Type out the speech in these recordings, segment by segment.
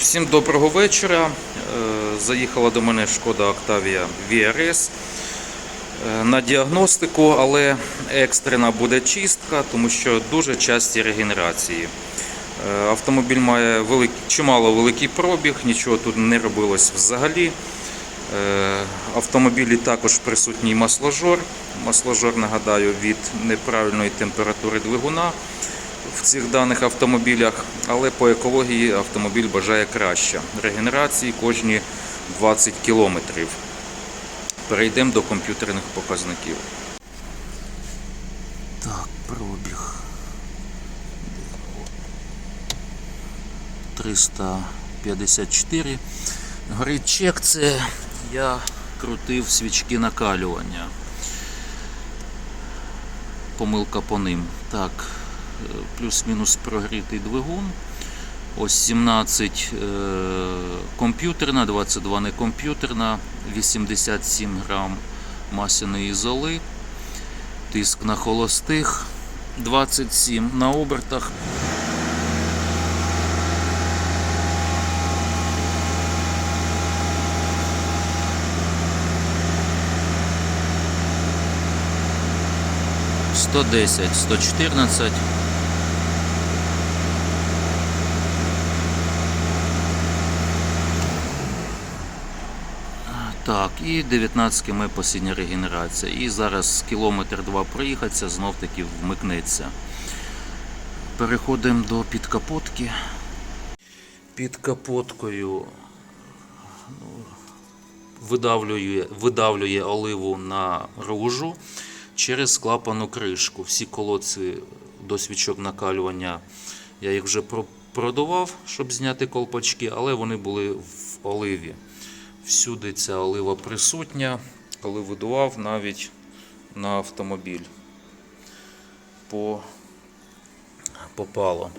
Всім доброго вечора. Е, Заїхала до мене шкода Octavia VRS е, на діагностику, але екстрена буде чистка, тому що дуже часті регенерації. Е, Автомобіль має велик... чимало великий пробіг, нічого тут не робилось взагалі. Автомобілі також присутній масложор. Масложор, нагадаю, від неправильної температури двигуна в цих даних автомобілях, але по екології автомобіль бажає краще. Регенерації кожні 20 кілометрів. Перейдемо до комп'ютерних показників. Так, пробіг. 354. Горить чек, це я крутив свічки накалювання. Помилка по ним. Так, плюс-мінус прогрітий двигун. Ось 17 е, комп'ютерна, 22 не комп'ютерна, 87 грам масляної золи, тиск на холостих 27 на обертах. Сто десять, сто чотирнадцять. Так, і 19 км посідня регенерація. І зараз кілометр два проїхатися, знов таки вмикнеться. Переходимо до підкапотки. Під капоткою ну, видавлює, видавлює оливу на ружу через клапану кришку. Всі колодці до свічок накалювання я їх вже про- продував, щоб зняти колпачки, але вони були в оливі. Всюди ця олива присутня, коли видував навіть на автомобіль. По... Попало.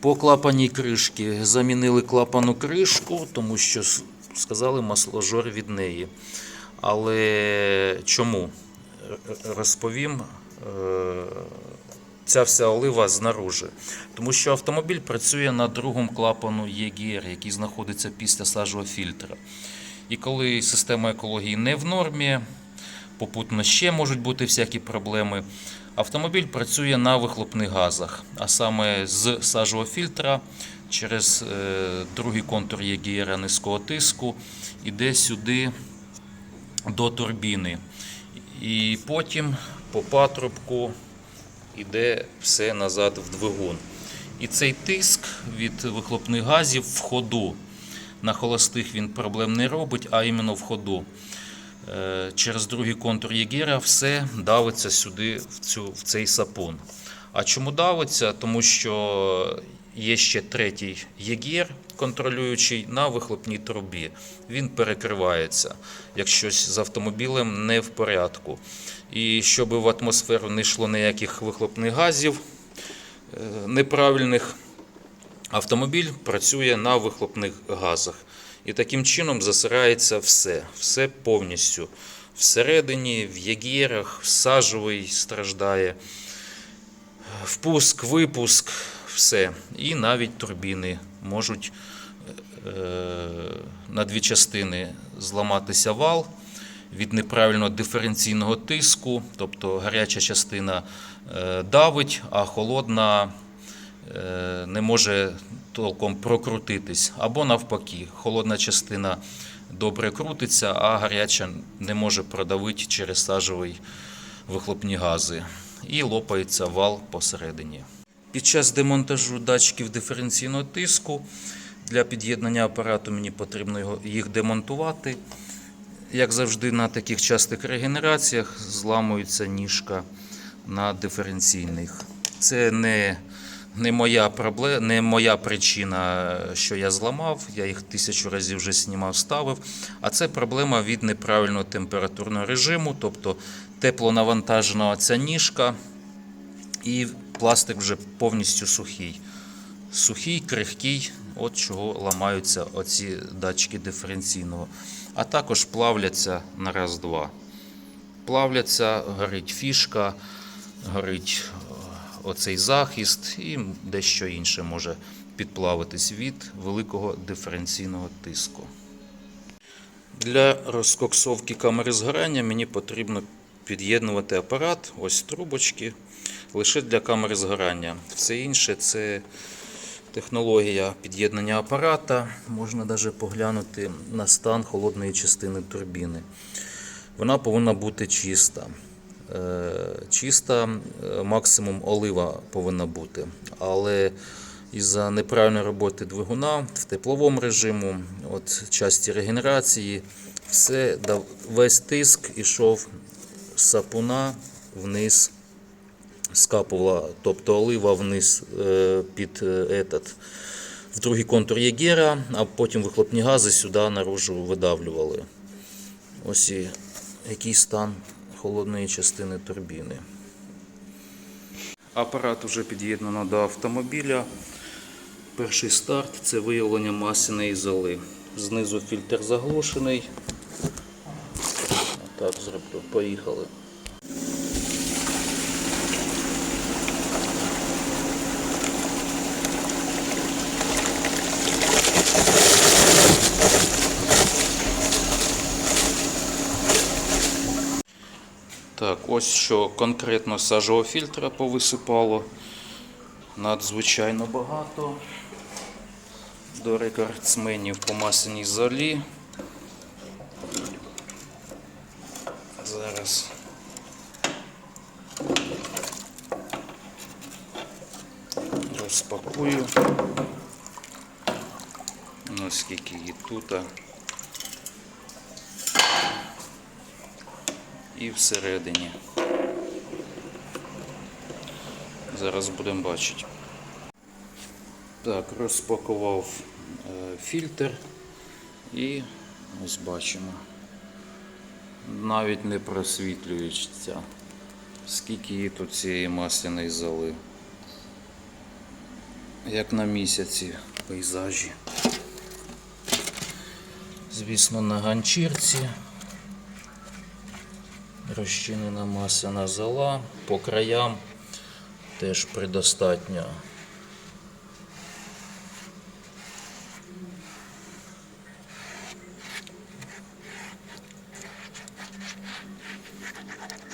По клапаній кришці замінили клапану кришку, тому що сказали масложор від неї. Але чому? Розповім. Е, Ця вся олива знаружи. Тому що автомобіль працює на другому клапану EGR, який знаходиться після сажового фільтра. І коли система екології не в нормі, попутно ще можуть бути всякі проблеми. Автомобіль працює на вихлопних газах, а саме з сажового фільтра через е, другий контур ЄГР низького тиску іде сюди до турбіни. І потім по патрубку іде все назад в двигун. І цей тиск від вихлопних газів в ходу. На холостих він проблем не робить, а іменно в ходу. Е, Через другий контур Єгера все давиться сюди, в, цю, в цей сапун. А чому давиться? Тому що є ще третій єгір, контролюючий на вихлопній трубі. Він перекривається, як щось з автомобілем не в порядку. І щоб в атмосферу не йшло ніяких вихлопних газів е, неправильних, автомобіль працює на вихлопних газах. І таким чином засирається все, все повністю. Всередині, в ягірах, сажовий страждає, впуск, випуск, все. І навіть турбіни можуть е, на дві частини зламатися вал від неправильного диференційного тиску, тобто гаряча частина е, давить, а холодна не може толком прокрутитись. Або навпаки, холодна частина добре крутиться, а гаряча не може продавити через сажовий вихлопні гази. І лопається вал посередині. Під час демонтажу датчиків диференційного тиску для під'єднання апарату мені потрібно їх демонтувати. Як завжди, на таких частих регенераціях зламується ніжка на диференційних. Це не, не, моя проблема, не моя причина, що я зламав. Я їх тисячу разів вже знімав, ставив. А це проблема від неправильного температурного режиму, тобто теплонавантажена ця ніжка, і пластик вже повністю сухий. Сухий, крихкий, от чого ламаються оці датчики диференційного. А також плавляться на раз-два. Плавляться, горить фішка, горить оцей захист і дещо інше може підплавитись від великого диференційного тиску. Для розкоксовки камери згорання мені потрібно під'єднувати апарат, ось трубочки, лише для камери згорання. Все інше це технологія під'єднання апарата. Можна навіть поглянути на стан холодної частини турбіни. Вона повинна бути чиста. Е, Чиста, е, максимум олива повинна бути. Але із-за неправильної роботи двигуна в тепловому режиму, от часті регенерації, все, весь тиск ішов з сапуна вниз, скапувала, тобто олива вниз е, під е, этот, в другий контур Єгера, а потім вихлопні гази сюди наружу видавлювали. Ось і який стан холодної частини турбіни. Апарат вже під'єднано до автомобіля. Перший старт це виявлення масіної золи. Знизу фільтр заглушений. Так, зроблю. Поїхали. Так, ось що конкретно з сажового фільтра повисипало. Надзвичайно багато. До рекордсменів по масляній золі. Зараз. Розпакую. Ну, скільки її тут. І всередині. Зараз будемо бачити. Так, розпакував е, фільтр і ось бачимо. Навіть не просвітлюється, скільки її тут цієї масляної золи. Як на місяці пейзажі. Звісно, на ганчірці. Розчинена масляна зола по краям теж предостатньо.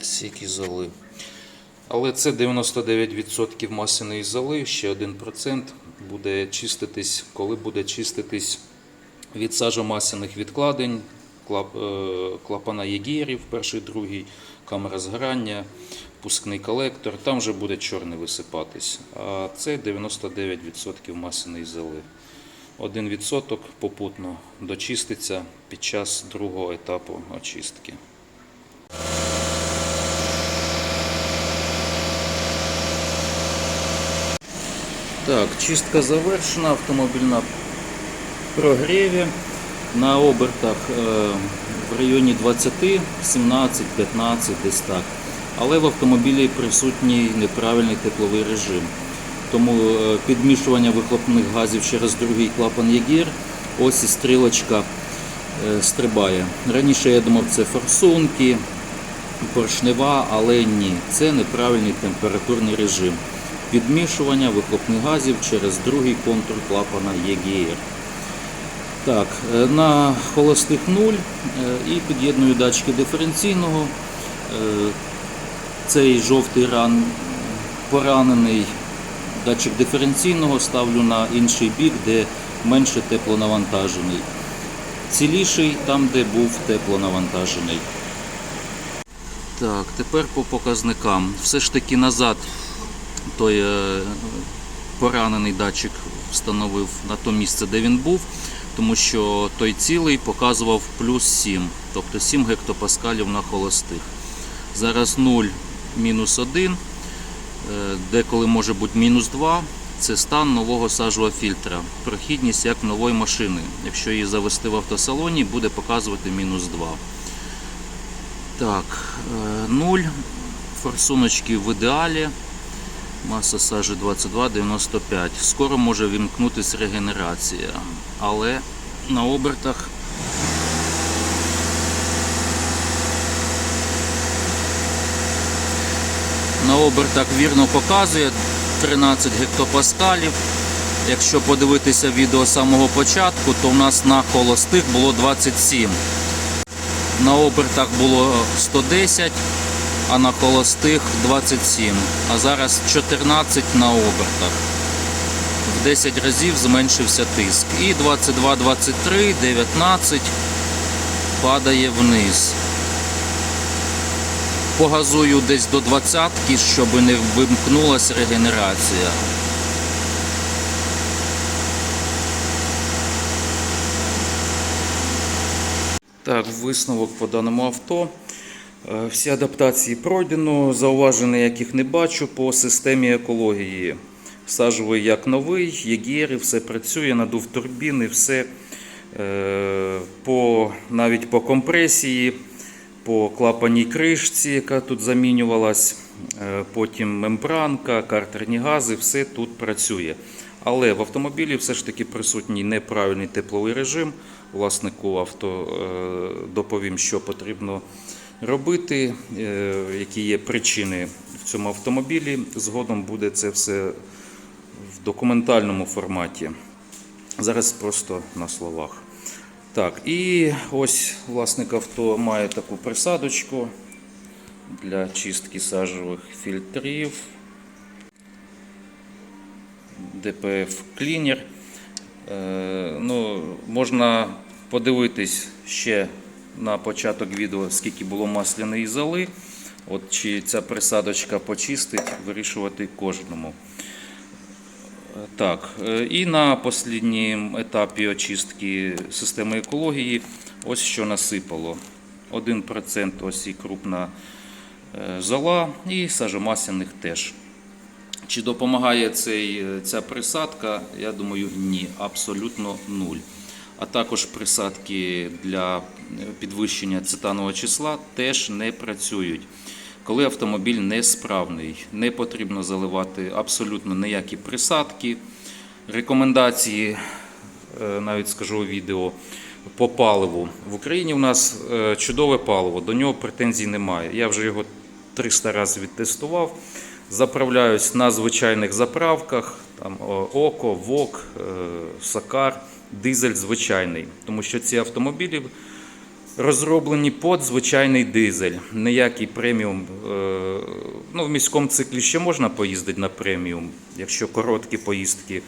Стільки золи. Але це 99% масляної золи, ще 1% буде чиститись, коли буде чиститись від сажомасляних відкладень, клапана єгерів, перший, другий, камера згорання, пускний колектор, там вже буде чорний висипатись. А це 99% масляної золи. 1% попутно дочиститься під час другого етапу очистки. Так, чистка завершена, автомобіль на прогріві. На обертах е, в районі 20, 17, 15, десь так. Але в автомобілі присутній неправильний тепловий режим. Тому е, підмішування вихлопних газів через другий клапан Єгір, ось і стрілочка е, стрибає. Раніше я думав, це форсунки, поршнева, але ні, це неправильний температурний режим. Підмішування вихлопних газів через другий контур клапана ЄГР. Так, е, на холостих 0 е, і під'єдную датчики диференційного. Е, Цей жовтий ран поранений датчик диференційного ставлю на інший бік, де менше теплонавантажений. Ціліший там, де був теплонавантажений. Так, тепер по показникам. Все ж таки назад той поранений датчик встановив на то місце, де він був, тому що той цілий показував плюс 7, тобто 7 гектопаскалів на холостих. Зараз 0, мінус 1, е, деколи може бути мінус 2. Це стан нового сажового фільтра. Прохідність як нової машини. Якщо її завести в автосалоні, буде показувати мінус 2. Так, 0. Форсуночки в ідеалі. Маса сажі 22,95. Скоро може вімкнутися регенерація, але на обертах на обертах вірно показує 13 гектопаскалів. Якщо подивитися відео з самого початку, то в нас на холостих було 27. На обертах було 110, а на холостих 27. А зараз 14 на обертах. В 10 разів зменшився тиск. І 22, 23, 19 падає вниз. Погазую десь до 20, щоб не вимкнулася регенерація. Так, висновок по даному авто. Е, Всі адаптації пройдено, зауважень яких не бачу по системі екології. Сажовий як новий, єгєри, все працює, надув турбіни, все е, по, навіть по компресії, по клапаній кришці, яка тут замінювалась, е, потім мембранка, картерні гази, все тут працює. Але в автомобілі все ж таки присутній неправильний тепловий режим. Власнику авто доповім, що потрібно робити, е, які є причини в цьому автомобілі. Згодом буде це все в документальному форматі. Зараз просто на словах. Так, і ось власник авто має таку присадочку для чистки сажових фільтрів. DPF Cleaner. Е, ну, можна подивитись ще на початок відео, скільки було масляної золи. От чи ця присадочка почистить, вирішувати кожному. Е, Так, е, і на останньому етапі очистки системи екології ось що насипало. 1% ось і крупна е, зола, і сажомасяних теж. Чи допомагає цей, ця присадка? Я думаю, ні, абсолютно нуль. А також присадки для підвищення цитанового числа теж не працюють. Коли автомобіль несправний, не потрібно заливати абсолютно ніякі присадки. Рекомендації, е, навіть скажу у відео, по паливу. В Україні у нас е, чудове паливо, до нього претензій немає. Я вже його 300 разів відтестував. Заправляюсь на звичайних заправках, там Око, ВОК, е, Сакар, дизель звичайний. Тому що ці автомобілі розроблені під звичайний дизель. Ніякий преміум. е, Ну, в міському циклі ще можна поїздити на преміум, якщо короткі поїздки.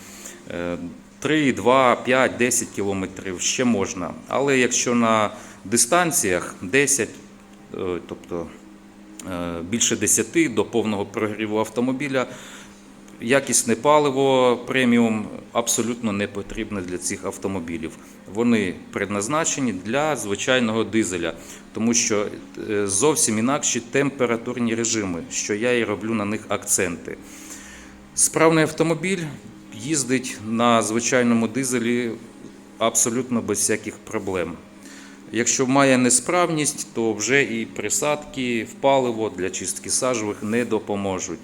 е, 3, 2, 5, 10 кілометрів ще можна. Але якщо на дистанціях 10, е, тобто е, більше 10 до повного прогріву автомобіля, якісне паливо преміум абсолютно не потрібне для цих автомобілів. Вони предназначені для звичайного дизеля, тому що е, зовсім інакші температурні режими, що я і роблю на них акценти. Справний автомобіль їздить на звичайному дизелі абсолютно без всяких проблем. Якщо має несправність, то вже і присадки в паливо для чистки сажових не допоможуть.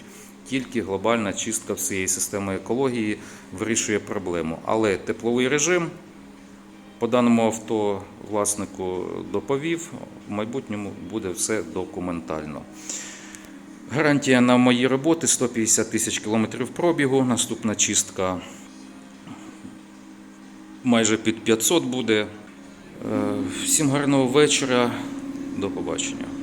Тільки глобальна чистка всієї системи екології вирішує проблему. Але тепловий режим по даному авто власнику доповів, в майбутньому буде все документально. Гарантія на мої роботи 150 тисяч кілометрів пробігу. Наступна чистка майже під 500 буде. Е, Всім гарного вечора. До побачення.